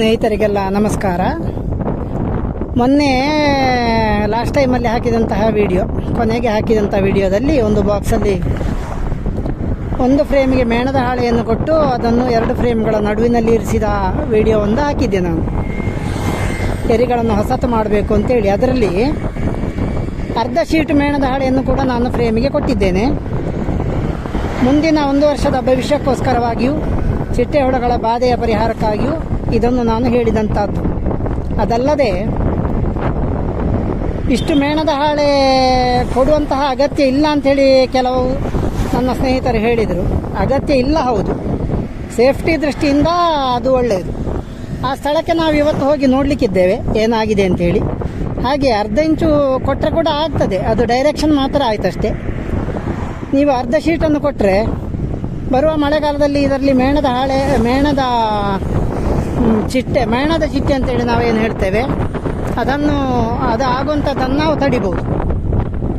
ಸ್ನೇಹಿತರಿಗೆಲ್ಲ ನಮಸ್ಕಾರ. ಮೊನ್ನೆ ಲಾಸ್ಟ್ ಟೈಮಲ್ಲಿ ಹಾಕಿದಂತಹ ವಿಡಿಯೋ ಕೊನೆಗೆ ಹಾಕಿದಂಥ ವಿಡಿಯೋದಲ್ಲಿ ಒಂದು ಬಾಕ್ಸಲ್ಲಿ ಒಂದು ಫ್ರೇಮಿಗೆ ಮೇಣದ ಹಾಳೆಯನ್ನು ಕೊಟ್ಟು ಅದನ್ನು ಎರಡು ಫ್ರೇಮ್ಗಳ ನಡುವಿನಲ್ಲಿ ಇರಿಸಿದ ವಿಡಿಯೋ ಒಂದು ಹಾಕಿದ್ದೆ ನಾನು. ಎರಿಗಳನ್ನು ಹೊಸತು ಮಾಡಬೇಕು ಅಂತೇಳಿ. ಅದರಲ್ಲಿ ಅರ್ಧ ಶೀಟ್ ಮೇಣದ ಹಾಳೆಯನ್ನು ಕೂಡ ನಾನು ಫ್ರೇಮಿಗೆ ಕೊಟ್ಟಿದ್ದೇನೆ. ಮುಂದಿನ ಒಂದು ವರ್ಷದ ಭವಿಷ್ಯಕ್ಕೋಸ್ಕರವಾಗಿಯೂ ಚಿಟ್ಟೆ ಹುಳಗಳ ಬಾಧೆಯ ಪರಿಹಾರಕ್ಕಾಗಿಯೂ ಇದನ್ನು ನಾನು ಹೇಳಿದಂಥದ್ದು. ಅದಲ್ಲದೆ, ಇಷ್ಟು ಮೇಣದ ಹಾಳೆ ಕೊಡುವಂತಹ ಅಗತ್ಯ ಇಲ್ಲ ಅಂಥೇಳಿ ಕೆಲವು ನನ್ನ ಸ್ನೇಹಿತರು ಹೇಳಿದರು. ಅಗತ್ಯ ಇಲ್ಲ, ಹೌದು. ಸೇಫ್ಟಿ ದೃಷ್ಟಿಯಿಂದ ಅದು ಒಳ್ಳೆಯದು. ಆ ಸ್ಥಳಕ್ಕೆ ನಾವು ಇವತ್ತು ಹೋಗಿ ನೋಡಲಿಕ್ಕಿದ್ದೇವೆ, ಏನಾಗಿದೆ ಅಂಥೇಳಿ. ಹಾಗೆ ಅರ್ಧ ಇಂಚು ಕೊಟ್ಟರೆ ಕೂಡ ಆಗ್ತದೆ, ಅದು ಡೈರೆಕ್ಷನ್ ಮಾತ್ರ ಆಯ್ತಷ್ಟೇ. ನೀವು ಅರ್ಧ ಶೀಟನ್ನು ಕೊಟ್ಟರೆ ಬರುವ ಮಳೆಗಾಲದಲ್ಲಿ ಇದರಲ್ಲಿ ಮೇಣದ ಹಾಳೆ, ಮೇಣದ ಚಿಟ್ಟೆ, ಮೇಣದ ಚಿಟ್ಟೆ ಅಂತೇಳಿ ನಾವೇನು ಹೇಳ್ತೇವೆ, ಅದನ್ನು ಅದು ಆಗುವಂಥದ್ದನ್ನು ನಾವು ತಡಿಬೋದು.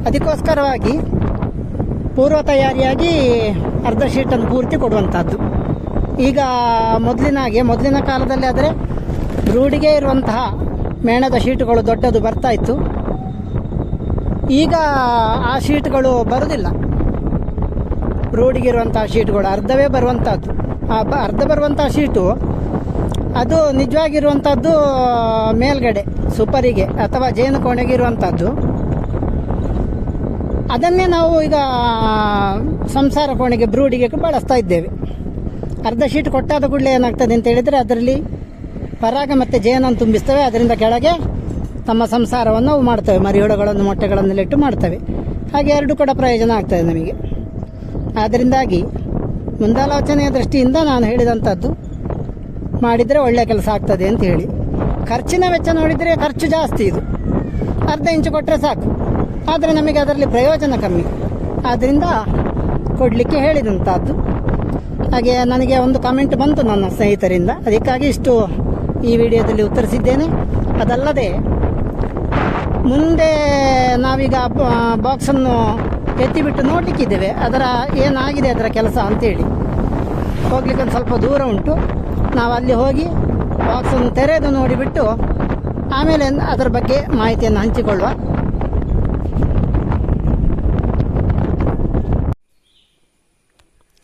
ಅದಕ್ಕೋಸ್ಕರವಾಗಿ ಪೂರ್ವ ತಯಾರಿಯಾಗಿ ಅರ್ಧ ಶೀಟನ್ನು ಪೂರ್ತಿ ಕೊಡುವಂಥದ್ದು. ಈಗ ಮೊದಲಿನ ಹಾಗೆ ಮೊದಲಿನ ಕಾಲದಲ್ಲಿ ಆದರೆ ರೂಢಿಗೆ ಇರುವಂತಹ ಮೇಣದ ಶೀಟುಗಳು ದೊಡ್ಡದು ಬರ್ತಾ ಇತ್ತು. ಈಗ ಆ ಶೀಟ್ಗಳು ಬರುವುದಿಲ್ಲ ಇರುವಂತಹ ಶೀಟ್ಗಳು ಅರ್ಧವೇ ಬರುವಂಥದ್ದು. ಆ ಅರ್ಧ ಬರುವಂಥ ಶೀಟು ಅದು ನಿಜವಾಗಿರುವಂಥದ್ದು ಮೇಲ್ಗಡೆ, ಸೂಪರಿಗೆ, ಅಥವಾ ಜೇನು ಕೋಣೆಗೆ ಇರುವಂಥದ್ದು ಅದನ್ನೇ ನಾವು ಈಗ ಸಂಸಾರ ಕೋಣೆಗೆ, ಬ್ರೂಡಿಗೆ ಬಳಸ್ತಾ ಇದ್ದೇವೆ. ಅರ್ಧ ಶೀಟ್ ಕೊಟ್ಟಾದ ಕೂಡಲೇ ಏನಾಗ್ತದೆ ಅಂತ ಹೇಳಿದ್ರೆ, ಅದರಲ್ಲಿ ಪರಾಗ ಮತ್ತೆ ಜೇನನ್ನು ತುಂಬಿಸ್ತವೆ. ಅದರಿಂದ ಕೆಳಗೆ ತಮ್ಮ ಸಂಸಾರವನ್ನು ಅವು ಮಾಡ್ತವೆ. ಮರಿಹುಳುಗಳನ್ನು ಮೊಟ್ಟೆಗಳನ್ನೆಲ್ಲಿಟ್ಟು ಮಾಡ್ತವೆ. ಹಾಗೆ ಎರಡು ಕೂಡ ಪ್ರಯೋಜನ ಆಗ್ತದೆ ನಮಗೆ. ಆದ್ದರಿಂದಾಗಿ ಮುಂದಾಲೋಚನೆಯ ದೃಷ್ಟಿಯಿಂದ ನಾನು ಹೇಳಿದಂಥದ್ದು ಮಾಡಿದರೆ ಒಳ್ಳೆಯ ಕೆಲಸ ಆಗ್ತದೆ ಅಂತ ಹೇಳಿ. ಖರ್ಚಿನ ವೆಚ್ಚ ನೋಡಿದರೆ ಖರ್ಚು ಜಾಸ್ತಿ ಇದು. ಅರ್ಧ ಇಂಚು ಕೊಟ್ಟರೆ ಸಾಕು. ಆದರೆ ನಮಗೆ ಅದರಲ್ಲಿ ಪ್ರಯೋಜನ ಕಮ್ಮಿ. ಆದ್ದರಿಂದ ಕೊಡಲಿಕ್ಕೆ ಹೇಳಿದಂಥದ್ದು ಹಾಗೆ ನನಗೆ ಒಂದು ಕಮೆಂಟ್ ಬಂತು ನನ್ನ ಸ್ನೇಹಿತರಿಂದ. ಅದಕ್ಕಾಗಿ ಇಷ್ಟು ಈ ವಿಡಿಯೋದಲ್ಲಿ ಉತ್ತರಿಸಿದ್ದೇನೆ. ಅದಲ್ಲದೆ ಮುಂದೆ ನಾವೀಗ ಬಾಕ್ಸನ್ನು ಎತ್ತಿಬಿಟ್ಟು ನೋಡಲಿಕ್ಕಿದ್ದೇವೆ. ಅದರ ಏನಾಗಿದೆ ಅದರ ಕೆಲಸ ಅಂತೇಳಿ. ಹೋಗ್ಲಿಕ್ಕೆ ಒಂದು ಸ್ವಲ್ಪ ದೂರ ಉಂಟು. ನಾವು ಅಲ್ಲಿ ಹೋಗಿ ಬಾಕ್ಸನ್ನು ತೆರೆದು ನೋಡಿಬಿಟ್ಟು ಆಮೇಲೆ ಅದರ ಬಗ್ಗೆ ಮಾಹಿತಿಯನ್ನು ಹಂಚಿಕೊಳ್ಳುವ.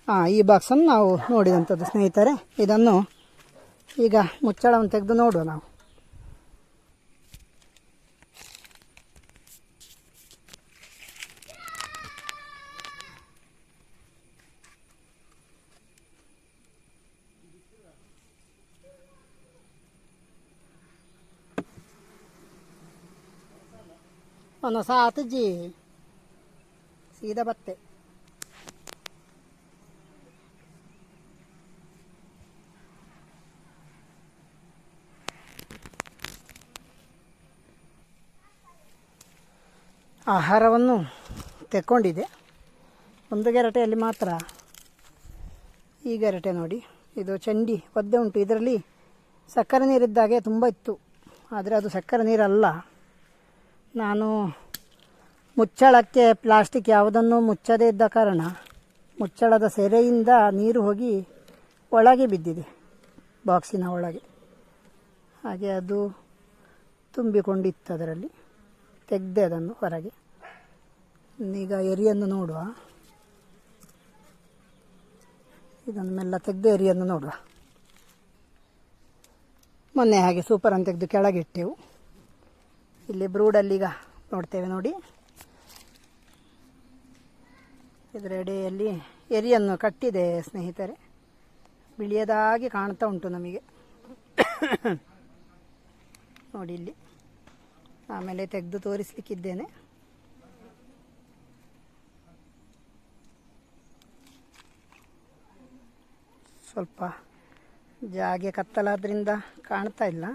ಹಾಂ ಈ ಬಾಕ್ಸನ್ನು ನಾವು ನೋಡಿದಂಥದ್ದು ಸ್ನೇಹಿತರೆ, ಇದನ್ನು ಈಗ ಮುಚ್ಚಳವನ್ನು ತೆಗೆದು ನೋಡುವ ನಾವು. Saat ಸೀದ ಸೀದಾ ಬತ್ತೆ ಆಹಾರವನ್ನು ತೆಕ್ಕೊಂಡಿದೆ ಒಂದು ಗೆರಟೆಯಲ್ಲಿ ಮಾತ್ರ ಈ ಗೆರಟೆ ನೋಡಿ ಇದು ಚಂಡಿ ಒದ್ದೆ ಉಂಟು ಇದರಲ್ಲಿ ಸಕ್ಕರೆ ನೀರಿದ್ದಾಗೆ ತುಂಬ ಇತ್ತು ಆದರೆ ಅದು ಸಕ್ಕರೆ ನೀರಲ್ಲ ನಾನು ಮುಚ್ಚಳಕ್ಕೆ ಪ್ಲಾಸ್ಟಿಕ್ ಯಾವುದನ್ನು ಮುಚ್ಚದೇ ಇದ್ದ ಕಾರಣ ಮುಚ್ಚಳದ ಸೆರೆಯಿಂದ ನೀರು ಹೋಗಿ ಒಳಗೆ ಬಿದ್ದಿದೆ ಬಾಕ್ಸಿನ ಒಳಗೆ. ಹಾಗೆ ಅದು ತುಂಬಿಕೊಂಡಿತ್ತು ಅದರಲ್ಲಿ. ತೆಗೆದೆ ಅದನ್ನು ಹೊರಗೆ. ಈಗ ಎರಿಯನ್ನು ನೋಡುವ. ಇದನ್ನು ಮೆಲ್ಲ ತೆಗೆದು ಎರಿಯನ್ನು ನೋಡುವ. ಮೊನ್ನೆ ಹಾಗೆ ಸೂಪರನ್ನು ತೆಗೆದು ಕೆಳಗಿಟ್ಟೆವು ಇಲ್ಲಿ ಬ್ರೂಡಲ್ಲಿ ಈಗ ನೋಡ್ತೇವೆ ನೋಡಿ. ಇದರ ಎಡೆಯಲ್ಲಿ ಎರಿಯನ್ನು ಕಟ್ಟಿದೆ ಸ್ನೇಹಿತರೆ. ಬಿಳಿಯದಾಗಿ ಕಾಣ್ತಾ ಉಂಟು ನಮಗೆ. ನೋಡಿ ಇಲ್ಲಿ. ಆಮೇಲೆ ತೆಗೆದು ತೋರಿಸ್ಲಿಕ್ಕಿದ್ದೇನೆ. ಸ್ವಲ್ಪ ಜಾಗೆ ಕತ್ತಲಾದ್ರಿಂದ ಕಾಣ್ತಾ ಇಲ್ಲ.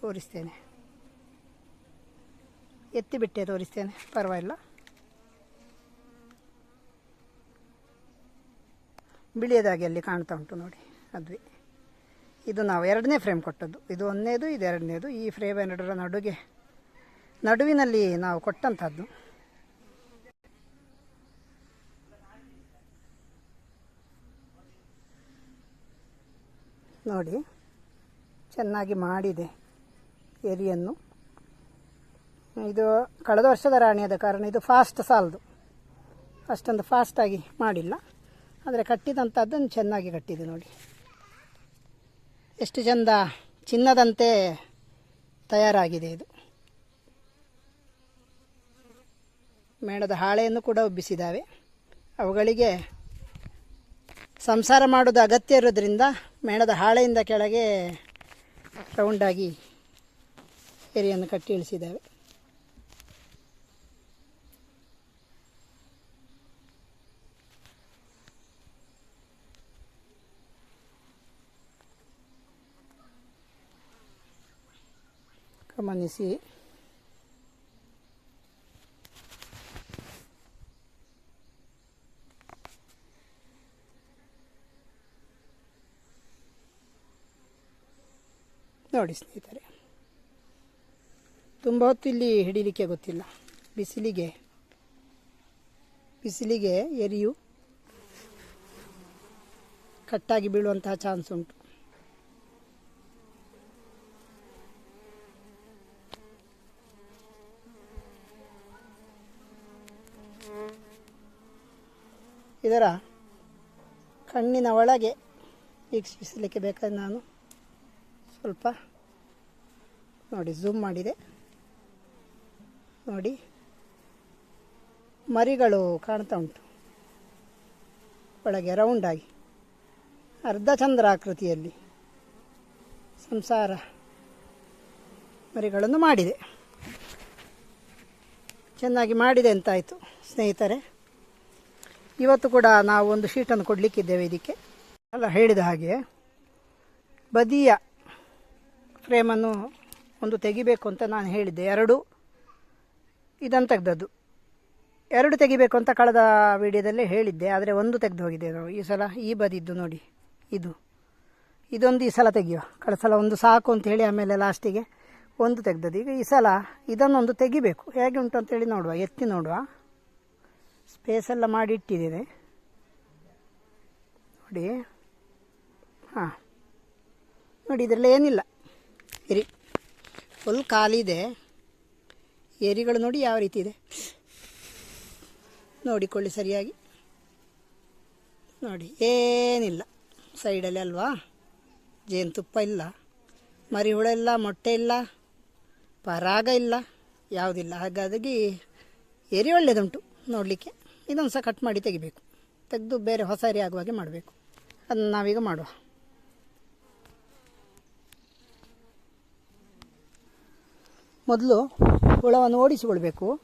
ತೋರಿಸ್ತೇನೆ. ಎತ್ತಿಬಿಟ್ಟೆ, ತೋರಿಸ್ತೇನೆ. ಪರವಾಗಿಲ್ಲ. ಬಿಳಿಯದಾಗಿ ಅಲ್ಲಿ ಕಾಣ್ತಾ ಉಂಟು ನೋಡಿ, ಅದ್ವಿ. ಇದು ನಾವು ಎರಡನೇ ಫ್ರೇಮ್ ಕೊಟ್ಟದ್ದು. ಇದು ಒಂದನೇದು, ಇದು ಎರಡನೇದು. ಈ ಫ್ರೇಮ್ ಎರಡರ ನಡುಗೆ, ನಡುವಿನಲ್ಲಿ ನಾವು ಕೊಟ್ಟಂಥದ್ದು. ನೋಡಿ, ಚೆನ್ನಾಗಿ ಮಾಡಿದೆ ಎರಿಯನ್ನು. ಇದು ಕಳೆದ ವರ್ಷದ ರಾಣಿ ಆದ ಕಾರಣ ಇದು ಫಾಸ್ಟ್ ಸಾಲದು. ಅಷ್ಟೊಂದು ಫಾಸ್ಟಾಗಿ ಮಾಡಿಲ್ಲ. ಆದರೆ ಕಟ್ಟಿದಂಥದ್ದನ್ನು ಚೆನ್ನಾಗಿ ಕಟ್ಟಿದೆ ನೋಡಿ. ಎಷ್ಟು ಚಂದ ಚಿನ್ನದಂತೆ ತಯಾರಾಗಿದೆ ಇದು. ಮೇಣದ ಹಾಳೆಯನ್ನು ಕೂಡ ಉಬ್ಬಿಸಿದ್ದಾವೆ. ಅವುಗಳಿಗೆ ಸಂಸಾರ ಮಾಡೋದು ಅಗತ್ಯ ಇರೋದ್ರಿಂದ ಮೇಣದ ಹಾಳೆಯಿಂದ ಕೆಳಗೆ ರೌಂಡಾಗಿ ಏರಿಯನ್ನು ಕಟ್ಟಿ ಇಳಿಸಿದ್ದಾವೆ. ಗಮನಿಸಿ. ನೋಡಿ ಸ್ನೇಹಿತರೆ, ತುಂಬ ಹೊತ್ತು ಇಲ್ಲಿ ಹಿಡಿಲಿಕ್ಕೆ ಗೊತ್ತಿಲ್ಲ. ಬಿಸಿಲಿಗೆ ಬಿಸಿಲಿಗೆ ಎರಿಯು ಕಟ್ಟಾಗಿ ಬೀಳುವಂತಹ ಚಾನ್ಸ್ ಉಂಟು. ಇದರ ಕಣ್ಣಿನ ಒಳಗೆ ವೀಕ್ಷಿಸಲಿಕ್ಕೆ ಬೇಕಾದ್ರೆ ನಾನು ಸ್ವಲ್ಪ ನೋಡಿ ಝೂಮ್ ಮಾಡಿದೆ. ನೋಡಿ, ಮರಿಗಳು ಕಾಣ್ತಾ ಉಂಟು. ಒಳಗೆ ರೌಂಡಾಗಿ ಅರ್ಧ ಚಂದ್ರ ಆಕೃತಿಯಲ್ಲಿ ಸಂಸಾರ ಮರಿಗಳನ್ನು ಮಾಡಿದೆ. ಚೆನ್ನಾಗಿ ಮಾಡಿದೆ ಅಂತಾಯಿತು ಸ್ನೇಹಿತರೆ. ಇವತ್ತು ಕೂಡ ನಾವು ಒಂದು ಶೀಟನ್ನು ಕೊಡಲಿಕ್ಕಿದ್ದೇವೆ ಇದಕ್ಕೆ. ಅಲ್ಲ, ಹೇಳಿದ ಹಾಗೆ ಬದಿಯ ಫ್ರೇಮನ್ನು ಒಂದು ತೆಗಿಬೇಕು ಅಂತ ನಾನು ಹೇಳಿದ್ದೆ. ಎರಡು ಇದನ್ನು ತೆಗೆದದ್ದು. ಎರಡು ತೆಗಿಬೇಕು ಅಂತ ಕಳೆದ ವಿಡಿಯೋದಲ್ಲೇ ಹೇಳಿದ್ದೆ, ಆದರೆ ಒಂದು ತೆಗೆದು ಹೋಗಿದೆ ನಾವು ಈ ಸಲ ಈ ಬದಿದ್ದು ನೋಡಿ, ಇದು. ಇದೊಂದು ಈ ಸಲ ತೆಗಿಯುವ. ಕಳೆದ ಸಲ ಒಂದು ಸಾಕು ಅಂತ ಹೇಳಿ ಆಮೇಲೆ ಲಾಸ್ಟಿಗೆ ಒಂದು ತೆಗ್ದದ್ದು. ಈಗ ಈ ಸಲ ಇದನ್ನೊಂದು ತೆಗಿಬೇಕು. ಹೇಗೆ ಉಂಟು ಅಂತೇಳಿ ನೋಡುವ, ಎತ್ತಿ ನೋಡುವ. ಸ್ಪೇಸೆಲ್ಲ ಮಾಡಿ ಇಟ್ಟಿದ್ದೇನೆ ನೋಡಿ. ಹಾಂ. ನೋಡಿ, ಇದರಲ್ಲಿ ಏನಿಲ್ಲ. ಎರಿ. ಫುಲ್ ಖಾಲಿ ಇದೆ. ಏರಿಗಳು ನೋಡಿ ಯಾವ ರೀತಿ ಇದೆ. ನೋಡಿಕೊಳ್ಳಿ ಸರಿಯಾಗಿ. ನೋಡಿ, ಏನಿಲ್ಲ. ಸೈಡಲ್ಲಿ ಅಲ್ವಾ? ಜೇನುತುಪ್ಪ ಇಲ್ಲ. ಮರಿ ಹುಳ ಇಲ್ಲ, ಮೊಟ್ಟೆ ಇಲ್ಲ, ಪರಾಗ ಇಲ್ಲ, ಯಾವುದಿಲ್ಲ. ಹಾಗಾಗಿ ಏರಿ ಒಳ್ಳೆಯದುಂಟು ನೋಡಲಿಕ್ಕೆ. ಇದೊಂದು ಸಹ ಕಟ್ ಮಾಡಿ ತೆಗಿಬೇಕು. ತೆಗೆದು ಬೇರೆ ಹೊಸ ರೀ ಆಗುವ ಹಾಗೆ ಮಾಡಬೇಕು. ಅದನ್ನು ನಾವೀಗ ಮಾಡುವ. ಮೊದಲು ಹುಳವನ್ನು ಓಡಿಸಿಕೊಳ್ಬೇಕು.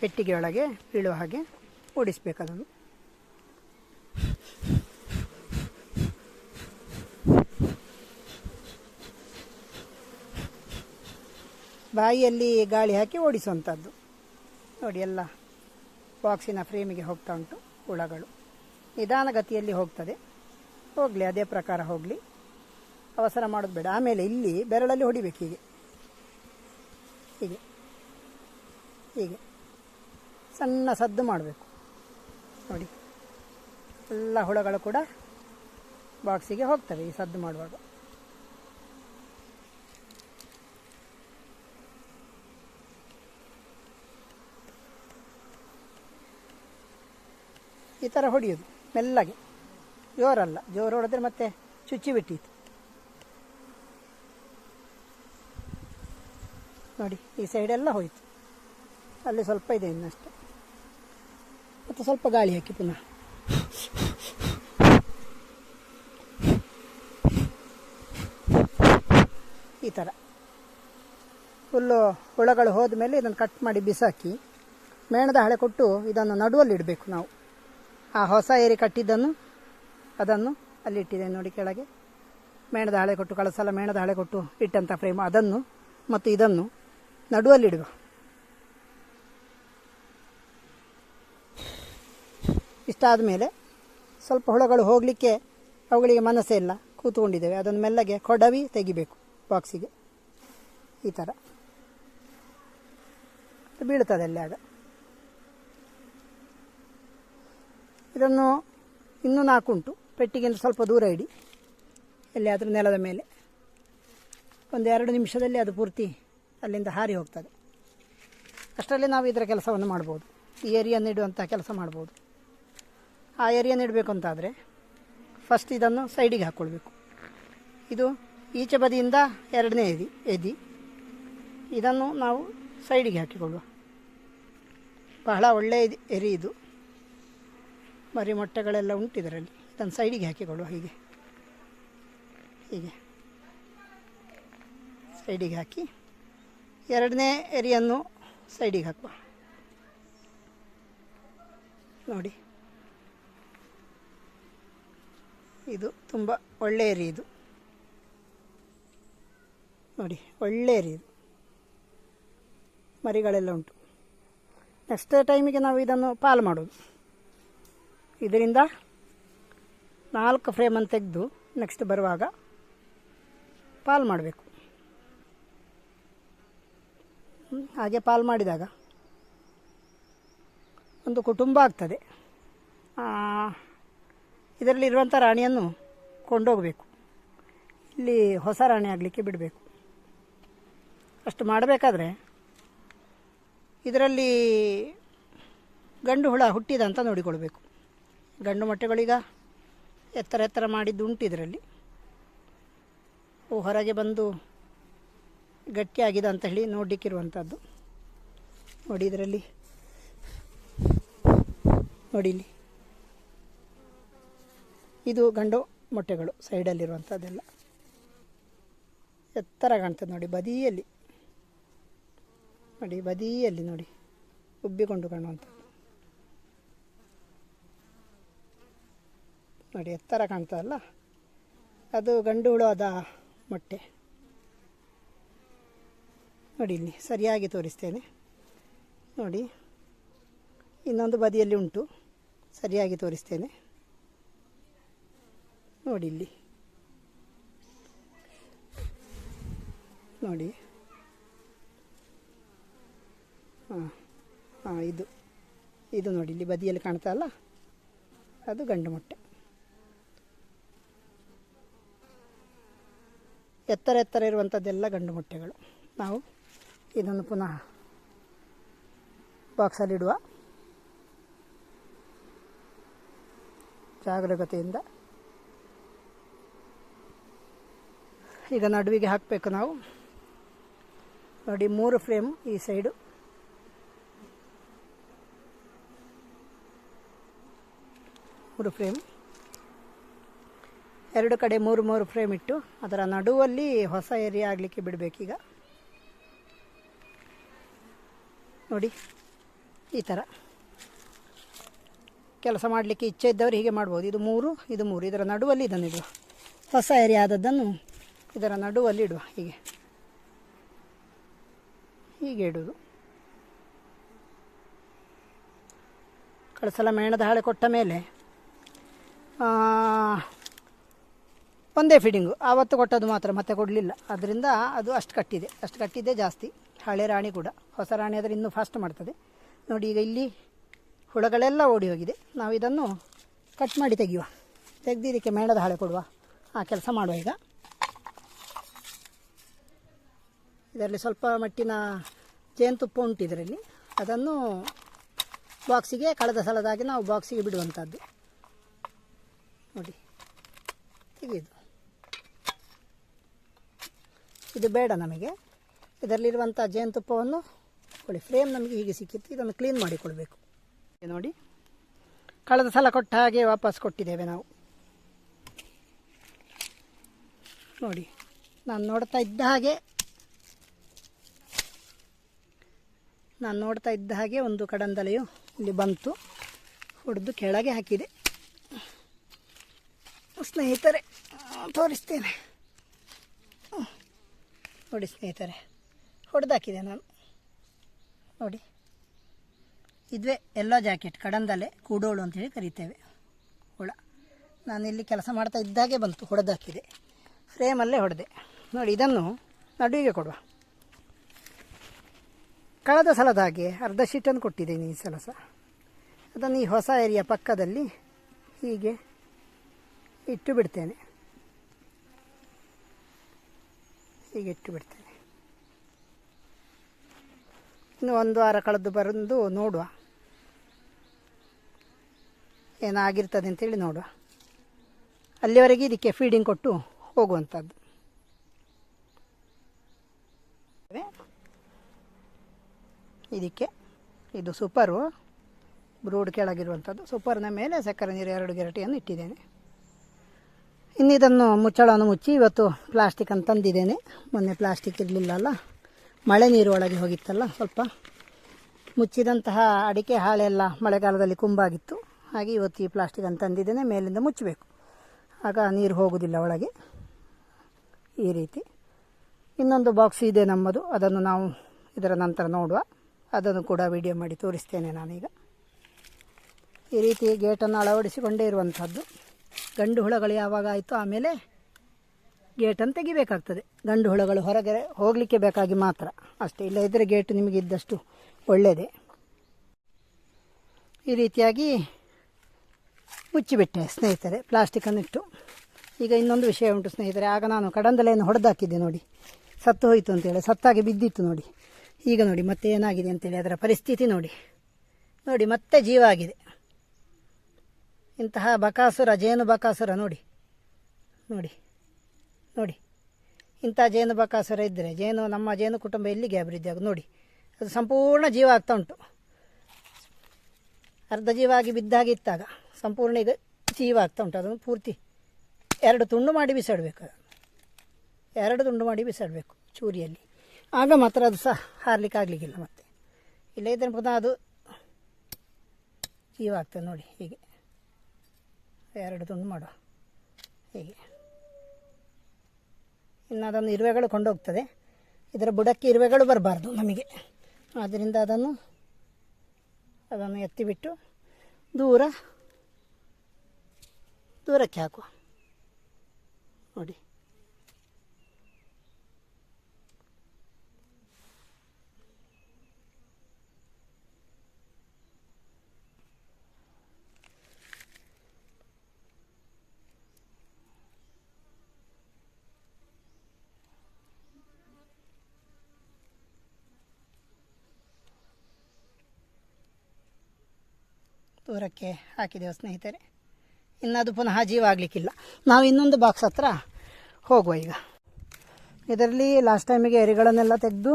ಪೆಟ್ಟಿಗೆ ಒಳಗೆ, ಬೀಳುವ ಹಾಗೆ ಓಡಿಸ್ಬೇಕು ಅದನ್ನು. ಬಾಯಿಯಲ್ಲಿ ಗಾಳಿ ಹಾಕಿ ಓಡಿಸುವಂಥದ್ದು ನೋಡಿ ಎಲ್ಲ ಬಾಕ್ಸಿನ ಫ್ರೇಮಿಗೆ ಹೋಗ್ತಾ ಉಂಟು ಹುಳಗಳು. ನಿಧಾನಗತಿಯಲ್ಲಿ ಹೋಗ್ತದೆ. ಹೋಗಲಿ, ಅದೇ ಪ್ರಕಾರ ಹೋಗಲಿ. ಅವಸರ ಮಾಡೋದು ಬೇಡ. ಆಮೇಲೆ ಇಲ್ಲಿ ಬೆರಳಲ್ಲಿ ಹೊಡಿಬೇಕು ಹೀಗೆ. ಹೀಗೆ. ಹೀಗೆ. ಸಣ್ಣ ಸದ್ದು ಮಾಡಬೇಕು. ನೋಡಿ. ಎಲ್ಲ ಹುಳಗಳು ಕೂಡ ಬಾಕ್ಸಿಗೆ ಹೋಗ್ತವೆ ಈ ಸದ್ದು ಮಾಡುವಾಗ. ಈ ಥರ ಹೊಡೆಯೋದು, ಮೆಲ್ಲಗೆ. ಜೋರಲ್ಲ, ಜೋರು ಹೊಡೆದ್ರೆ ಮತ್ತೆ ಚುಚ್ಚಿ ಬಿಟ್ಟಿತ್ತು ನೋಡಿ, ಈ ಸೈಡೆಲ್ಲ ಹೋಯಿತು. ಅಲ್ಲಿ ಸ್ವಲ್ಪ ಇದೆ ಇನ್ನಷ್ಟೇ. ಮತ್ತು ಸ್ವಲ್ಪ ಗಾಳಿ ಹಾಕಿ ಪುನಃ. ಈ ಥರ ಫುಲ್ಲು ಹುಳಗಳು ಹೋದ ಮೇಲೆ ಇದನ್ನು ಕಟ್ ಮಾಡಿ ಬಿಸಾಕಿ, ಮೇಣದ ಹಳೆ ಕೊಟ್ಟು ಇದನ್ನು ನಡುವಲ್ಲಿ ಇಡಬೇಕು ನಾವು. ಆ ಹೊಸ ಏರಿ ಕಟ್ಟಿದ್ದನ್ನು, ಅದನ್ನು ಅಲ್ಲಿ ಇಟ್ಟಿದ್ದೇನೆ ನೋಡಿ ಕೆಳಗೆ. ಮೇಣದ ಹಾಳೆ ಕೊಟ್ಟು ಕಳಸಲ್ಲ ಮೇಣದ ಹಾಳೆ ಕೊಟ್ಟು ಇಟ್ಟಂಥ ಫ್ರೇಮ್ ಅದನ್ನು ಮತ್ತು ಇದನ್ನು ನಡುವಲ್ಲಿಡುವ. ಇಷ್ಟಾದ ಮೇಲೆ ಸ್ವಲ್ಪ ಹುಳಗಳು ಹೋಗಲಿಕ್ಕೆ ಅವುಗಳಿಗೆ ಮನಸ್ಸೇ ಇಲ್ಲ, ಕೂತ್ಕೊಂಡಿದ್ದೇವೆ. ಅದನ್ನು ಮೆಲ್ಲಗೆ ಕೊಡವಿ ತೆಗಿಬೇಕು ಬಾಕ್ಸಿಗೆ ಈ ಥರ ಬೀಳ್ತದೆ ಅಲ್ಲಿ ಆಗ. ಇದನ್ನು ಇನ್ನೂ ನಾಲ್ಕುಂಟು ಪೆಟ್ಟಿಗೆಯಿಂದ ಸ್ವಲ್ಪ ದೂರ ಇಡಿ. ಎಲ್ಲಿಯಾದರೂ ನೆಲದ ಮೇಲೆ. ಒಂದು ಎರಡು ನಿಮಿಷದಲ್ಲಿ ಅದು ಪೂರ್ತಿ ಅಲ್ಲಿಂದ ಹಾರಿ ಹೋಗ್ತದೆ. ಅಷ್ಟರಲ್ಲಿ ನಾವು ಇದರ ಕೆಲಸವನ್ನು ಮಾಡ್ಬೋದು. ಈ ಏರಿಯಾ ನೀಡುವಂಥ ಕೆಲಸ ಮಾಡ್ಬೋದು. ಆ ಏರಿಯಾ ನೀಡಬೇಕು ಅಂತಾದರೆ ಫಸ್ಟ್ ಇದನ್ನು ಸೈಡಿಗೆ ಹಾಕ್ಕೊಳ್ಬೇಕು ಇದು ಈಚೆ ಬದಿಯಿಂದ ಎರಡನೇ ಎದಿ ಎದಿ. ಇದನ್ನು ನಾವು ಸೈಡಿಗೆ ಹಾಕಿಕೊಳ್ಳುವ. ಬಹಳ ಒಳ್ಳೆಯ ಎರಿ ಇದು. ಮರಿ ಮೊಟ್ಟೆಗಳೆಲ್ಲ ಉಂಟು ಇದರಲ್ಲಿ ಇದನ್ನು ಸೈಡಿಗೆ ಹಾಕಿಕೊಳ್ಳುವ ಹೀಗೆ. ಹೀಗೆ. ಸೈಡಿಗೆ ಹಾಕಿ ಎರಡನೇ ಎರಿಯನ್ನು ಸೈಡಿಗೆ ಹಾಕುವ. ನೋಡಿ. ಇದು ತುಂಬ ಒಳ್ಳೆ ಏರಿ ಇದು. ನೋಡಿ, ಒಳ್ಳೆ ಏರಿ ಇದು. ಮರಿಗಳೆಲ್ಲ ಉಂಟು. ನೆಕ್ಸ್ಟ್ ಟೈಮಿಗೆ ನಾವು ಇದನ್ನು ಪಾಲು ಮಾಡೋದು. ಇದರಿಂದ ನಾಲ್ಕು ಫ್ರೇಮನ್ನು ತೆಗೆದು ನೆಕ್ಸ್ಟ್ ಬರುವಾಗ ಪಾಲ್ ಮಾಡಬೇಕು. ಹಾಗೆ ಪಾಲ್ ಮಾಡಿದಾಗ ಒಂದು ಕುಟುಂಬ ಆಗ್ತದೆ. ಇದರಲ್ಲಿರುವಂಥ ರಾಣಿಯನ್ನು ಕೊಂಡೋಗಬೇಕು. ಇಲ್ಲಿ ಹೊಸ ರಾಣಿ ಆಗಲಿಕ್ಕೆ ಬಿಡಬೇಕು. ಅಷ್ಟು ಮಾಡಬೇಕಾದ್ರೆ ಇದರಲ್ಲಿ ಗಂಡು ಹುಳ ಹುಟ್ಟಿದ ಅಂತ ನೋಡಿಕೊಳ್ಬೇಕು. ಗಂಡು ಮೊಟ್ಟೆಗಳೀಗ ಎತ್ತರ ಎತ್ತರ ಮಾಡಿದ್ದು ಉಂಟು ಇದರಲ್ಲಿ ಹೊರಗೆ ಬಂದು ಗಟ್ಟಿಯಾಗಿದೆ ಅಂತ ಹೇಳಿ ನೋಡಲಿಕ್ಕಿರುವಂಥದ್ದು ನೋಡಿ ಇದರಲ್ಲಿ. ನೋಡಿಲಿ ಇದು ಗಂಡು ಮೊಟ್ಟೆಗಳು ಸೈಡಲ್ಲಿರುವಂಥದ್ದೆಲ್ಲ ಎತ್ತರ ಕಾಣ್ತದೆ ನೋಡಿ, ಬದಿಯಲ್ಲಿ. ನೋಡಿ ಬದಿಯಲ್ಲಿ ನೋಡಿ. ಉಬ್ಬಿಕೊಂಡು ಕಾಣುವಂಥದ್ದು ನೋಡಿ, ಎತ್ತರ ಕಾಣ್ತದಲ್ಲ ಅದು ಗಂಡು ಹುಳದ ಮೊಟ್ಟೆ. ನೋಡಿ ಇಲ್ಲಿ, ಸರಿಯಾಗಿ ತೋರಿಸ್ತೇನೆ. ನೋಡಿ, ಇನ್ನೊಂದು ಬದಿಯಲ್ಲಿ ಉಂಟು. ಸರಿಯಾಗಿ ತೋರಿಸ್ತೇನೆ. ನೋಡಿ ಇಲ್ಲಿ. ನೋಡಿ. ಹಾಂ ಹಾಂ ಇದು. ಇದು ನೋಡಿ, ಇಲ್ಲಿ ಬದಿಯಲ್ಲಿ ಕಾಣ್ತಾ ಅಲ್ಲ ಅದು ಗಂಡು ಮೊಟ್ಟೆ. ಎತ್ತರ ಎತ್ತರ ಇರುವಂಥದ್ದೆಲ್ಲ ಗಂಡು ಮೊಟ್ಟೆಗಳು. ನಾವು ಇದನ್ನು ಪುನಃ ಬಾಕ್ಸಲ್ಲಿಡುವ ಜಾಗರೂಕತೆಯಿಂದ ಈಗ ನಡುವಿಗೆ ಹಾಕಬೇಕು ನಾವು. ನೋಡಿ, ಮೂರು ಫ್ರೇಮ್ ಈ ಸೈಡು ಮೂರು ಫ್ರೇಮ್ ಎರಡು ಕಡೆ ಮೂರು ಮೂರು ಫ್ರೇಮ್ ಇಟ್ಟು ಅದರ ನಡುವಲ್ಲಿ ಹೊಸ ಏರಿಯಾ ಆಗಲಿಕ್ಕೆ ಬಿಡಬೇಕೀಗ. ನೋಡಿ, ಈ ಥರ ಕೆಲಸ ಮಾಡಲಿಕ್ಕೆ ಇಚ್ಛೆ ಇದ್ದವರು ಹೀಗೆ ಮಾಡ್ಬೋದು. ಇದು ಮೂರು ಇದು ಮೂರು. ಇದರ ನಡುವಲ್ಲಿ ಇದನ್ನು ಇಡುವ. ಹೊಸ ಏರಿಯಾ ಆದದ್ದನ್ನು ಇದರ ನಡುವಲ್ಲಿ ಇಡುವ. ಹೀಗೆ. ಹೀಗೆ ಇಡುವುದು. ಕಳಸಲ ಸಲ ಮೇಣದ ಹಾಳೆ ಕೊಟ್ಟ ಮೇಲೆ ಒಂದೇ ಫೀಡಿಂಗು ಆವತ್ತು ಕೊಟ್ಟದ್ದು ಮಾತ್ರ, ಮತ್ತೆ ಕೊಡಲಿಲ್ಲ. ಅದರಿಂದ ಅದು ಅಷ್ಟು ಕಟ್ಟಿದೆ. ಅಷ್ಟು ಕಟ್ಟಿದ್ದೇ ಜಾಸ್ತಿ. ಹಳೆ ರಾಣಿ ಕೂಡ. ಹೊಸ ರಾಣಿ ಆದರೆ ಇನ್ನೂ ಫಾಸ್ಟ್ ಮಾಡ್ತದೆ. ನೋಡಿ ಈಗ ಇಲ್ಲಿ ಹುಳಗಳೆಲ್ಲ ಓಡಿ ಹೋಗಿದೆ. ನಾವು ಇದನ್ನು ಕಟ್ ಮಾಡಿ ತೆಗೆಯುವ. ತೆಗೆದು ಇದಕ್ಕೆ ಮೇಣದ ಹಾಳೆ ಕೊಡುವ. ಆ ಕೆಲಸ ಮಾಡುವ ಈಗ. ಇದರಲ್ಲಿ ಸ್ವಲ್ಪ ಮಟ್ಟಿನ ಜೇನುತುಪ್ಪ ಉಂಟು ಇದರಲ್ಲಿ. ಅದನ್ನು ಬಾಕ್ಸಿಗೆ ಕಳೆದ ಸಲದಾಗಿ ನಾವು ಬಾಕ್ಸಿಗೆ ಬಿಡುವಂಥದ್ದು ನೋಡಿ. ತೆಗೆಯುದು ಇದು ಬೇಡ ನಮಗೆ. ಇದರಲ್ಲಿರುವಂಥ ಜೇನುತುಪ್ಪವನ್ನು ಕೊಡಿ. ಫ್ರೇಮ್ ನಮಗೆ ಹೀಗೆ ಸಿಕ್ಕಿತ್ತು. ಇದನ್ನು ಕ್ಲೀನ್ ಮಾಡಿಕೊಳ್ಬೇಕು. ನೋಡಿ. ಕಳೆದ ಸಲ ಕೊಟ್ಟ ಹಾಗೆ ವಾಪಸ್ ಕೊಟ್ಟಿದ್ದೇವೆ ನಾವು. ನೋಡಿ ನಾನು ನೋಡ್ತಾ ಇದ್ದ ಹಾಗೆ ನಾನು ನೋಡ್ತಾ ಇದ್ದ ಹಾಗೆ ಒಂದು ಕಡಂದಲೆಯು ಇಲ್ಲಿ ಬಂತು. ಹೊಡೆದು ಕೆಳಗೆ ಹಾಕಿದೆ. ಸ್ನೇಹಿತರೆ ತೋರಿಸ್ತೇನೆ. ನೋಡಿ ಸ್ನೇಹಿತರೆ, ಹೊಡೆದಾಕಿದೆ ನಾನು. ನೋಡಿ, ಇದುವೇ ಎಲ್ಲೋ ಜಾಕೆಟ್, ಕಡಂದಲೆ, ಕೂಡೋಳು ಅಂತೇಳಿ ಕರಿತೇವೆ. ಹುಳ. ಇಲ್ಲಿ ಕೆಲಸ ಮಾಡ್ತಾ ಇದ್ದಾಗೆ ಬಂತು, ಹೊಡೆದಾಕಿದೆ. ಫ್ರೇಮಲ್ಲೇ ಹೊಡೆದೆ. ನೋಡಿ, ಇದನ್ನು ನಡುವಿಗೆ ಕೊಡುವ. ಕಳೆದ ಸಲದ ಹಾಗೆ ಅರ್ಧ ಶೀಟನ್ನು ಕೊಟ್ಟಿದ್ದೀನಿ ಈ ಸಲ ಸಹ. ಅದನ್ನು ಈ ಹೊಸ ಏರಿಯಾ ಪಕ್ಕದಲ್ಲಿ ಹೀಗೆ ಇಟ್ಟು ಬಿಡ್ತೇನೆ. ಹೀಗೆ ಇಟ್ಟುಬಿಡ್ತೇನೆ ಇನ್ನು ಒಂದು ವಾರ ಕಳೆದು ಬಂದು ನೋಡುವ. ಏನಾಗಿರ್ತದೆ ಅಂತೇಳಿ ನೋಡುವ. ಅಲ್ಲಿವರೆಗೆ ಇದಕ್ಕೆ ಫೀಡಿಂಗ್ ಕೊಟ್ಟು ಹೋಗುವಂಥದ್ದು. ಇದಕ್ಕೆ ಇದು ಸೂಪರು. ಬ್ರೂಡ್ ಕೆಳಗಿರುವಂಥದ್ದು. ಸೂಪರ್ನ ಮೇಲೆ ಸಕ್ಕರೆ ನೀರು ಎರಡು ಗೆರಟಿಯನ್ನು ಇಟ್ಟಿದ್ದೇನೆ. ಇನ್ನು ಇದನ್ನು ಮುಚ್ಚಳವನ್ನು ಮುಚ್ಚಿ ಇವತ್ತು ಪ್ಲಾಸ್ಟಿಕ್ ಅಂತ ತಂದಿದ್ದೇನೆ. ಮೊನ್ನೆ ಪ್ಲಾಸ್ಟಿಕ್ ಇರಲಿಲ್ಲ ಅಲ್ಲ ಮಳೆ ನೀರು ಒಳಗೆ ಹೋಗಿತ್ತಲ್ಲ, ಸ್ವಲ್ಪ ಮುಚ್ಚಿದಂತಹ ಅಡಿಕೆ ಹಾಳೆಲ್ಲ ಮಳೆಗಾಲದಲ್ಲಿ ಕುಂಬಾಗಿತ್ತು. ಹಾಗೆ ಇವತ್ತು ಈ ಪ್ಲಾಸ್ಟಿಕ್ ಅಂತ ತಂದಿದ್ದೇನೆ, ಮೇಲಿಂದ ಮುಚ್ಚಬೇಕು. ಆಗ ನೀರು ಹೋಗುವುದಿಲ್ಲ ಒಳಗೆ. ಈ ರೀತಿ. ಇನ್ನೊಂದು ಬಾಕ್ಸ್ ಇದೆ ನಮ್ಮದು, ಅದನ್ನು ನಾವು ಇದರ ನಂತರ ನೋಡುವ. ಅದನ್ನು ಕೂಡ ವಿಡಿಯೋ ಮಾಡಿ ತೋರಿಸ್ತೇನೆ ನಾನೀಗ. ಈ ರೀತಿ ಗೇಟನ್ನು ಅಳವಡಿಸಿಕೊಂಡೇ ಇರುವಂಥದ್ದು ಗಂಡು ಹುಳಗಳು ಯಾವಾಗ ಆಯಿತು ಆಮೇಲೆ ಗೇಟನ್ನು ತೆಗಿಬೇಕಾಗ್ತದೆ. ಗಂಡು ಹುಳಗಳು ಹೊರಗೆ ಹೋಗಲಿಕ್ಕೆ ಬೇಕಾಗಿ ಮಾತ್ರ. ಅಷ್ಟೇ, ಇಲ್ಲ ಇದ್ದರೆ ಗೇಟ್ ನಿಮಗೆ ಇದ್ದಷ್ಟು ಒಳ್ಳೆಯದೆ ಈ ರೀತಿಯಾಗಿ ಮುಚ್ಚಿಬಿಟ್ಟೆ ಸ್ನೇಹಿತರೆ ಪ್ಲಾಸ್ಟಿಕನ್ನು ಇಟ್ಟು. ಈಗ ಇನ್ನೊಂದು ವಿಷಯ ಉಂಟು ಸ್ನೇಹಿತರೆ, ಆಗ ನಾನು ಕಡಂದಲೆಯನ್ನು ಹೊಡೆದಾಕಿದ್ದೆ ನೋಡಿ. ಸತ್ತು ಹೋಯಿತು ಅಂತೇಳಿ ಸತ್ತಾಗಿ ಬಿದ್ದಿತ್ತು ನೋಡಿ. ಈಗ ನೋಡಿ ಮತ್ತೆ ಏನಾಗಿದೆ ಅಂತೇಳಿ ಅದರ ಪರಿಸ್ಥಿತಿ ನೋಡಿ. ನೋಡಿ, ಮತ್ತೆ ಜೀವ ಆಗಿದೆ. ಇಂತಹ ಬಕಾಸುರ, ಜೇನು ಬಕಾಸುರ ನೋಡಿ. ನೋಡಿ. ನೋಡಿ. ಇಂಥ ಜೇನು ಬಕಾಸುರ ಇದ್ದರೆ ಜೇನು, ನಮ್ಮ ಜೇನು ಕುಟುಂಬ ಎಲ್ಲಿಗೆ ಅಭಿವೃದ್ಧಿ ಆಗೋದು ನೋಡಿ. ಅದು ಸಂಪೂರ್ಣ ಜೀವ ಆಗ್ತಾ ಉಂಟು. ಅರ್ಧ ಜೀವ ಆಗಿ ಬಿದ್ದಾಗಿ ಇತ್ತಾಗ ಸಂಪೂರ್ಣ ಈಗ ಜೀವ ಆಗ್ತಾ ಉಂಟು. ಅದನ್ನು ಪೂರ್ತಿ ಎರಡು ತುಂಡು ಮಾಡಿ ಬಿಸಾಡಬೇಕು ಅದನ್ನು. ಎರಡು ತುಂಡು ಮಾಡಿ ಬಿಸಾಡಬೇಕು ಚೂರಿಯಲ್ಲಿ. ಆಗ ಮಾತ್ರ ಅದು ಸಹ ಹಾರ್ಲಿಕ್ಕೆ ಆಗಲಿಕ್ಕಿಲ್ಲ ಮತ್ತೆ. ಇಲ್ಲ ಇದ್ರೆ ಪುನಃ ಅದು ಜೀವ ಆಗ್ತದೆ ನೋಡಿ ಹೀಗೆ. ಎರಡು ತುಂಡು ಮಾಡುವ ಹೀಗೆ. ಇನ್ನು ಅದನ್ನು ಇರುವೆಗಳು ಕೊಂಡೋಗ್ತದೆ. ಇದರ ಬುಡಕ್ಕೆ ಇರುವೆಗಳು ಬರಬಾರ್ದು ನಮಗೆ. ಆದ್ದರಿಂದ ಅದನ್ನು ಅದನ್ನು ಎತ್ತಿಬಿಟ್ಟು ದೂರ, ದೂರಕ್ಕೆ ಹಾಕುವ. ನೋಡಿ. ದೂರಕ್ಕೆ ಹಾಕಿದೆವು ಸ್ನೇಹಿತರೆ. ಇನ್ನದು ಪುನಃ ಜೀವ ಆಗಲಿಕ್ಕಿಲ್ಲ. ನಾವು ಇನ್ನೊಂದು ಬಾಕ್ಸ್ ಹತ್ರ ಹೋಗುವ ಈಗ. ಇದರಲ್ಲಿ ಲಾಸ್ಟ್ ಟೈಮಿಗೆ ಎರಿಗಳನ್ನೆಲ್ಲ ತೆಗೆದು,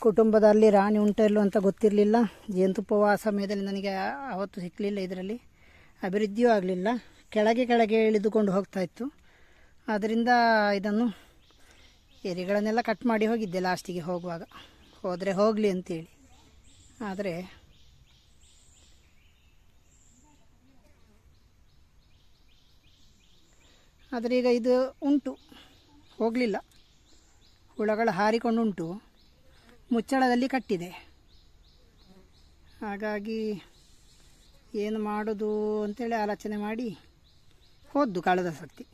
ಕುಟುಂಬದಲ್ಲಿ ರಾಣಿ ಉಂಟ ಇಲ್ಲೋ ಅಂತ ಗೊತ್ತಿರಲಿಲ್ಲ. ಜೇನುತುಪ್ಪವ ಆ ಸಮಯದಲ್ಲಿ ನನಗೆ ಆವತ್ತು ಸಿಕ್ಕಲಿಲ್ಲ ಇದರಲ್ಲಿ. ಅಭಿವೃದ್ಧಿಯೂ ಆಗಲಿಲ್ಲ. ಕೆಳಗೆ ಕೆಳಗೆ ಇಳಿದುಕೊಂಡು ಹೋಗ್ತಾ ಇತ್ತು. ಆದ್ದರಿಂದ ಇದನ್ನು ಎರಿಗಳನ್ನೆಲ್ಲ ಕಟ್ ಮಾಡಿ ಹೋಗಿದ್ದೆ ಲಾಸ್ಟಿಗೆ ಹೋಗುವಾಗ. ಹೋದರೆ ಹೋಗಲಿ ಅಂತೇಳಿ. ಆದರೆ ಆದರೆ ಈಗ ಇದು ಉಂಟು. ಹೋಗಲಿಲ್ಲ. ಹುಳಗಳು ಹಾರಿಕೊಂಡುಂಟು. ಮುಚ್ಚಳದಲ್ಲಿ ಕಟ್ಟಿದೆ. ಹಾಗಾಗಿ ಏನು ಮಾಡೋದು ಅಂತೇಳಿ ಆಲೋಚನೆ ಮಾಡಿ ಹೋದ್ದು ಕಳೆದ ಸತಿ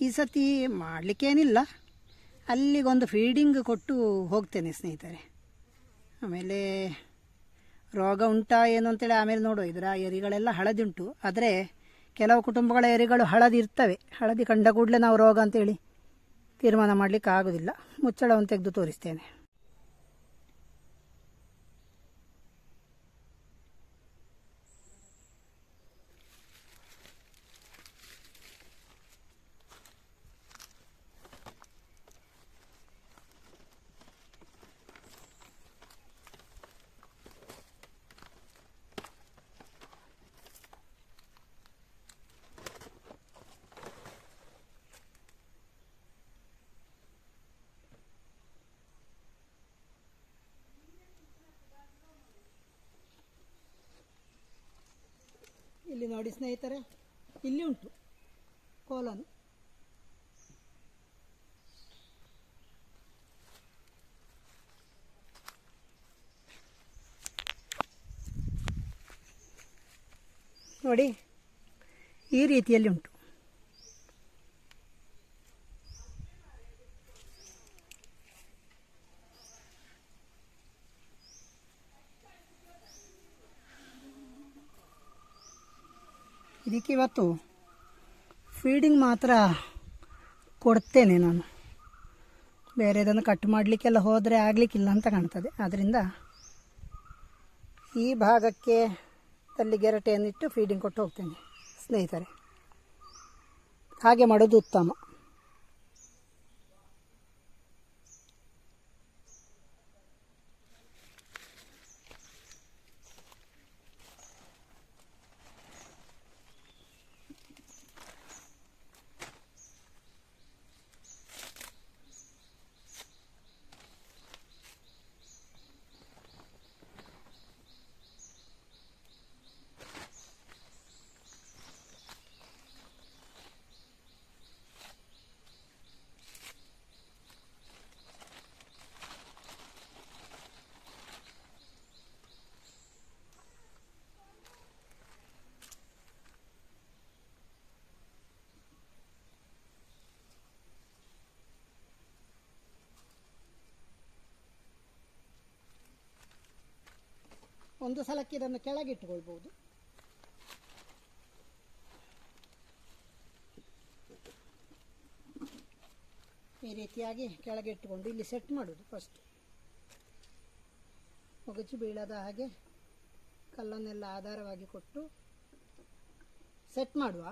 ಈ ಸತಿ ಮಾಡಲಿಕ್ಕೇನಿಲ್ಲ. ಅಲ್ಲಿಗೊಂದು ಫೀಡಿಂಗ್ ಕೊಟ್ಟು ಹೋಗ್ತೇನೆ ಸ್ನೇಹಿತರೆ. ಆಮೇಲೆ ರೋಗ ಉಂಟಾ ಏನು ಅಂತೇಳಿ ಆಮೇಲೆ ನೋಡುವ. ಇದರ ಎರಿಗಳೆಲ್ಲ ಹಳದಿ ಉಂಟು ಆದರೆ ಕೆಲವು ಕುಟುಂಬಗಳ ಎರೆಗಳು ಹಳದಿ ಇರ್ತವೆ. ಹಳದಿ ಕಂಡ ಕೂಡಲೇ ನಾವು ರೋಗ ಅಂತೇಳಿ ತೀರ್ಮಾನ ಮಾಡಲಿಕ್ಕೆ ಆಗೋದಿಲ್ಲ ಮುಚ್ಚಳವನ್ನು ತೆಗೆದು ತೋರಿಸ್ತೇನೆ. ಇಲ್ಲಿ ನೋಡಿ ಸ್ನೇಹಿತರೆ ಇಲ್ಲಿ ಉಂಟು ಕೋಲನ್. ನೋಡಿ ಈ ರೀತಿಯಲ್ಲಿ ಉಂಟು. ಇದಕ್ಕೆ ಇವತ್ತು ಫೀಡಿಂಗ್ ಮಾತ್ರ ಕೊಡ್ತೇನೆ ನಾನು. ಬೇರೆದನ್ನು ಕಟ್ ಮಾಡಲಿಕ್ಕೆಲ್ಲ ಹೋದರೆ ಆಗಲಿಕ್ಕಿಲ್ಲ ಅಂತ ಕಾಣ್ತದೆ. ಆದ್ದರಿಂದ ಈ ಭಾಗಕ್ಕೆ ಅಲ್ಲಿ ಗೆರಟೆಯನ್ನಿಟ್ಟು ಫೀಡಿಂಗ್ ಕೊಟ್ಟು ಹೋಗ್ತೇನೆ ಸ್ನೇಹಿತರೆ. ಹಾಗೆ ಮಾಡೋದು ಉತ್ತಮ. ಒಂದು ಸಲಕ್ಕೆ ಇದನ್ನು ಕೆಳಗಿಟ್ಟುಕೊಳ್ಬೋದು ಈ ರೀತಿಯಾಗಿ ಕೆಳಗೆ ಇಟ್ಟುಕೊಂಡು ಇಲ್ಲಿ ಸೆಟ್ ಮಾಡೋದು ಫಸ್ಟ್ ಒಗಚು ಬೀಳದ ಹಾಗೆ ಕಲ್ಲನ್ನೆಲ್ಲ ಆಧಾರವಾಗಿ ಕೊಟ್ಟು ಸೆಟ್ ಮಾಡುವ.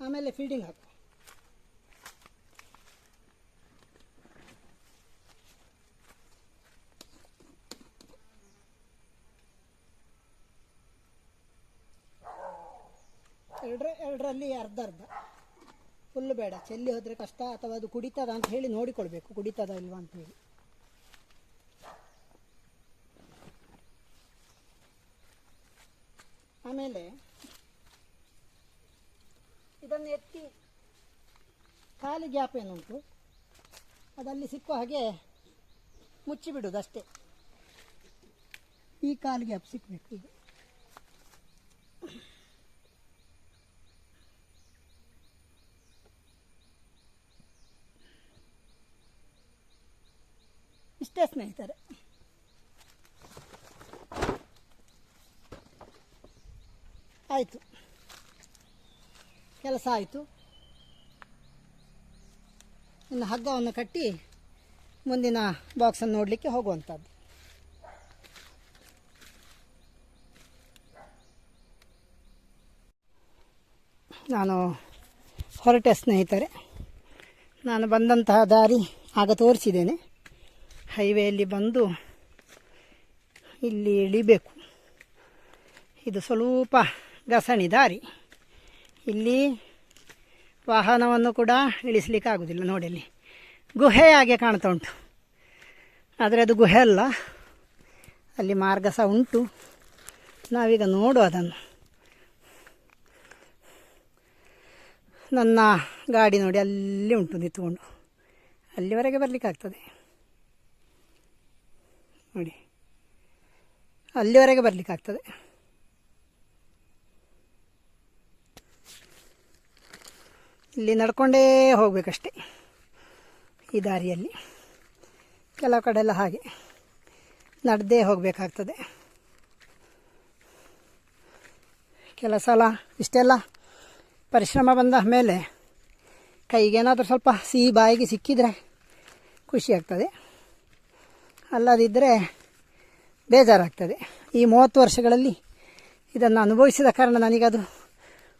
ಆಮೇಲೆ ಫೀಡಿಂಗ್ ಹಾಕು. ಎರಡ್ರ, ಎರಡರಲ್ಲಿ ಅರ್ಧ ಅರ್ಧ ಫುಲ್ ಬೇಡ. ಚೆಲ್ಲಿ ಹೋದರೆ ಕಷ್ಟ, ಅಥವಾ ಅದು ಕುಡಿತದ ಅಂತ ಹೇಳಿ ನೋಡಿಕೊಳ್ಬೇಕು. ಕುಡಿತದ ಇಲ್ವಾ ಅಂತ ಹೇಳಿ. ಆಮೇಲೆ ಇದನ್ನು ಎತ್ತಿ ಖಾಲಿ ಗ್ಯಾಪ್ ಏನುಂಟು? ಅದಲ್ಲಿ ಸಿಕ್ಕುವ ಹಾಗೆ ಮುಚ್ಚಿಬಿಡೋದು ಅಷ್ಟೇ ಈ ಕಾಲು ಗ್ಯಾಪ್ ಸಿಕ್ಕಬೇಕು ಈಗ. ಇಷ್ಟೇ ಸ್ನೇಹಿತರೆ. ಆಯಿತು. ಕೆಲಸ ಆಯಿತು. ಇನ್ನು ಹಗ್ಗವನ್ನು ಕಟ್ಟಿ ಮುಂದಿನ ಬಾಕ್ಸನ್ನು ನೋಡಲಿಕ್ಕೆ ಹೋಗುವಂಥದ್ದು. ನಾನು ಹೊರಟೆ ಸ್ನೇಹಿತರೆ, ನಾನು ಬಂದಂತಹ ದಾರಿ ಆಗ ತೋರಿಸಿದ್ದೇನೆ. ಹೈವೇಯಲ್ಲಿ ಬಂದು ಇಲ್ಲಿ ಇಳಿಬೇಕು. ಇದು ಸ್ವಲ್ಪ ಗಸಣಿ ದಾರಿ. ಇಲ್ಲಿ ವಾಹನವನ್ನು ಕೂಡ ಇಳಿಸ್ಲಿಕ್ಕೆ ಆಗೋದಿಲ್ಲ ನೋಡಿ ಅಲ್ಲಿ ಗುಹೆ ಹಾಗೆ ಕಾಣ್ತಾ ಉಂಟು. ಆದರೆ ಅದು ಗುಹೆ ಅಲ್ಲ. ಅಲ್ಲಿ ಮಾರ್ಗ ಸಹ ಉಂಟು. ನಾವೀಗ ನೋಡು ಅದನ್ನು. ನನ್ನ ಗಾಡಿ ನೋಡಿ ಅಲ್ಲಿ ಉಂಟು ನಿಂತ್ಕೊಂಡು. ಅಲ್ಲಿವರೆಗೆ ಬರಲಿಕ್ಕೆ ಆಗ್ತದೆ. ನೋಡಿ. ಅಲ್ಲಿವರೆಗೆ ಬರಲಿಕ್ಕೆ ಇಲ್ಲಿ ನಡ್ಕೊಂಡೇ ಹೋಗಬೇಕಷ್ಟೆ ಈ ದಾರಿಯಲ್ಲಿ. ಕೆಲವು ಕಡೆ ಎಲ್ಲ ಹಾಗೆ ನಡೆದೇ ಹೋಗಬೇಕಾಗ್ತದೆ. ಕೆಲ ಸಲ ಇಷ್ಟೆಲ್ಲ ಪರಿಶ್ರಮ ಬಂದ ಮೇಲೆ ಕೈಗೇನಾದರೂ ಸ್ವಲ್ಪ ಸಿಹಿ ಬಾಯಿಗೆ ಸಿಕ್ಕಿದರೆ ಖುಷಿ ಆಗ್ತದೆ. ಅಲ್ಲದಿದ್ದರೆ ಬೇಜಾರಾಗ್ತದೆ. ಈ ಮೂವತ್ತು ವರ್ಷಗಳಲ್ಲಿ ಇದನ್ನು ಅನುಭವಿಸಿದ ಕಾರಣ ನನಗದು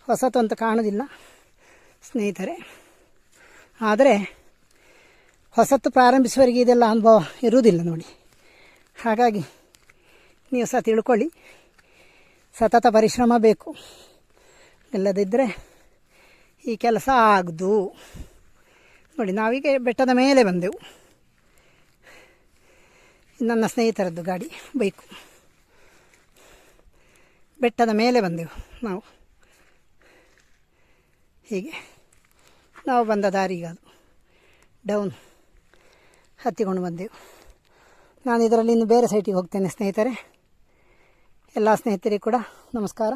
ಹೊಸತು ಅಂತ ಕಾಣೋದಿಲ್ಲ. ಸ್ನೇಹಿತರೆ, ಆದರೆ ಹೊಸತು ಪ್ರಾರಂಭಿಸುವವರಿಗೆ ಇದೆಲ್ಲ ಅನುಭವ ಇರುವುದಿಲ್ಲ ನೋಡಿ. ಹಾಗಾಗಿ ನೀವು ಸಹ ತಿಳ್ಕೊಳ್ಳಿ. ಸತತ ಪರಿಶ್ರಮ ಬೇಕು. ಇಲ್ಲದಿದ್ದರೆ ಈ ಕೆಲಸ ಆಗದು. ನೋಡಿ, ನಾವೀಗ ಬೆಟ್ಟದ ಮೇಲೆ ಬಂದೆವು. ನನ್ನ ಸ್ನೇಹಿತರದ್ದು ಗಾಡಿ ಬೈಕು. ಬೆಟ್ಟದ ಮೇಲೆ ಬಂದೆವು ನಾವು. ಹೀಗೆ. ನಾವು ಬಂದ ದಾರಿಗೆ ಅದು. ಡೌನ್. ಹತ್ತಿಕೊಂಡು ಬಂದೆವು. ನಾನು ಇದರಲ್ಲಿ ಇನ್ನು ಬೇರೆ ಸೈಟಿಗೆ ಹೋಗ್ತೇನೆ ಸ್ನೇಹಿತರೆ. ಎಲ್ಲ ಸ್ನೇಹಿತರಿಗೂ ಕೂಡ ನಮಸ್ಕಾರ.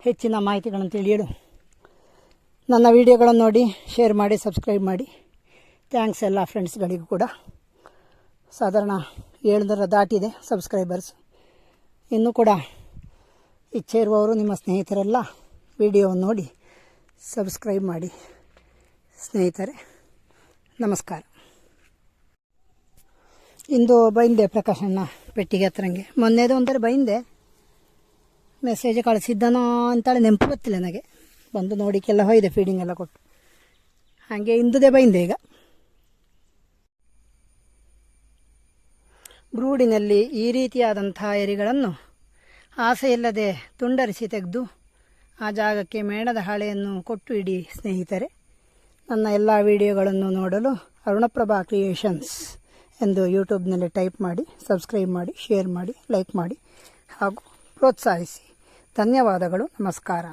ಹೆಚ್ಚಿನ ಮಾಹಿತಿಗಳನ್ನು ತಿಳಿಯಲು ನನ್ನ ವಿಡಿಯೋಗಳನ್ನು ನೋಡಿ ಶೇರ್ ಮಾಡಿ ಸಬ್ಸ್ಕ್ರೈಬ್ ಮಾಡಿ. ಥ್ಯಾಂಕ್ಸ್ ಎಲ್ಲ ಫ್ರೆಂಡ್ಸ್ಗಳಿಗೂ ಕೂಡ. ಸಾಧಾರಣ ಏಳ್ನೂರ ದಾಟಿದೆ ಸಬ್ಸ್ಕ್ರೈಬರ್ಸ್ ಇನ್ನೂ ಕೂಡ ಇಚ್ಛೆ ಇರುವವರು ನಿಮ್ಮ ಸ್ನೇಹಿತರೆಲ್ಲ ವಿಡಿಯೋವನ್ನು ನೋಡಿ. ಸಬ್ಸ್ಕ್ರೈಬ್ ಮಾಡಿ. ಸ್ನೇಹಿತರೆ, ನಮಸ್ಕಾರ. ಇಂದು ಬೈಂದೆ ಪ್ರಕಾಶಣ್ಣ ಪೆಟ್ಟಿಗೆ ಹತ್ರಂಗೆ. ಮೊನ್ನೆದು ಒಂಥರ ಬೈಂದೆ. ಮೆಸೇಜ್ ಕಳಿಸಿದ್ದನೋ ಅಂತೇಳಿ ನೆನಪು ಗೊತ್ತಿಲ್ಲ ನನಗೆ. ಬಂದು ನೋಡಿಕ್ಕೆಲ್ಲ ಹೋಯ್ದೆ ಫೀಡಿಂಗ್ ಎಲ್ಲ ಕೊಟ್ಟು. ಹಾಗೆ ಇಂದುದೇ ಬೈಂದೆ ಈಗ. ಬ್ರೂಡಿನಲ್ಲಿ ಈ ರೀತಿಯಾದಂಥ ಎರಿಗಳನ್ನು ಆಸೆಯಿಲ್ಲದೆ ತುಂಡರಿಸಿ ತೆಗೆದು ಆ ಜಾಗಕ್ಕೆ ಮೇಣದ ಹಾಳೆಯನ್ನು ಕೊಟ್ಟು ಇಡಿ, ಸ್ನೇಹಿತರೆ. ನನ್ನ ಎಲ್ಲ ವಿಡಿಯೋಗಳನ್ನು ನೋಡಲು ಅರುಣಪ್ರಭಾ ಕ್ರಿಯೇಷನ್ಸ್ ಎಂದು ಯೂಟ್ಯೂಬ್ನಲ್ಲಿ ಟೈಪ್ ಮಾಡಿ, ಸಬ್ಸ್ಕ್ರೈಬ್ ಮಾಡಿ, ಶೇರ್ ಮಾಡಿ, ಲೈಕ್ ಮಾಡಿ ಹಾಗೂ ಪ್ರೋತ್ಸಾಹಿಸಿ. ಧನ್ಯವಾದಗಳು, ನಮಸ್ಕಾರ.